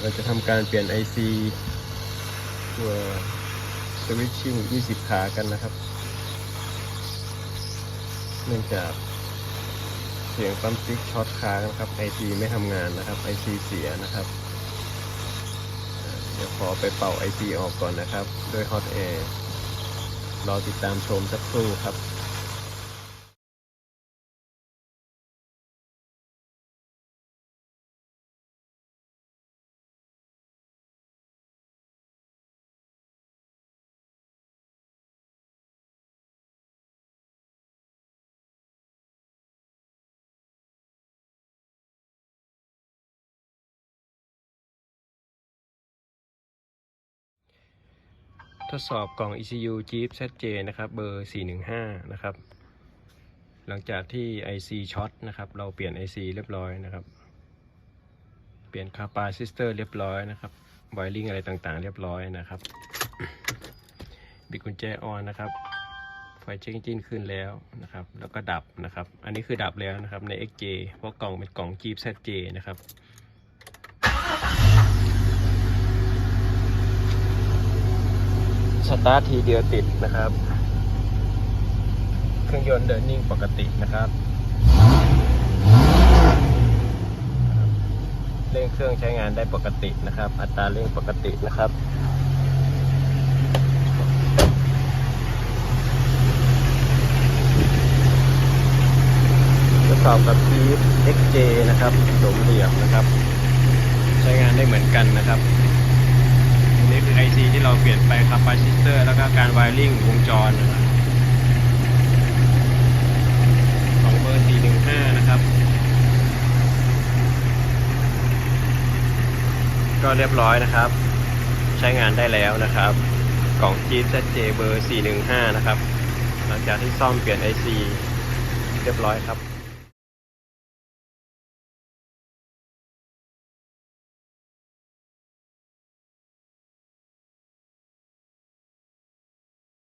ยวเราจะทำการเปลี่ยน IC ตัวสวิตชิ่ง 20 ขากันนะครับ เนื่องจากเสียงปั๊มติ๊กช็อตค้างนะครับ IC ไม่ทำงานนะครับ IC เสียนะครับเอ่อเดี๋ยวขอไปเป่า IC ออกก่อนนะครับ ด้วย Hot Air รอติดตามชมสักครู่ครับ ทดสอบกล่อง ECU Jeep ZJ นะครับ เบอร์ 415 นะครับ หลังจากที่ IC ช็อตนะครับ เราเปลี่ยน IC เรียบร้อยนะครับ เปลี่ยนคาปาซิสเตอร์เรียบร้อยนะครับไวริงอะไรต่างๆ เรียบร้อยนะครับบิดกุญแจออนนะครับ ไฟเช็คจิ้นขึ้นแล้วนะครับ แล้วก็ดับนะครับ อันนี้คือดับแล้วนะครับใน XJ เพราะกล่องเป็นกล่อง Jeep ZJ นะครับ สตาร์ททีเดียวติดนะครับ เครื่องยนต์เดินนิ่งปกตินะครับเร่งเครื่องใช้งานได้ปกตินะครับ อัตราเร่งปกตินะครับทดสอบกับที XJ นะครับสมเหลี่ยมนะครับ ใช้งานได้เหมือนกันนะครับ เราเปลี่ยนไปคาปาซิเตอร์แล้วก็การไวริ่งวงจรของเบอร์415 นะครับ ก็เรียบร้อยนะครับ ใช้งานได้แล้วนะครับกล่อง Jeep ZJ เบอร์415 นะครับ หลังจากที่ซ่อมเปลี่ยน IC เรียบร้อยครับ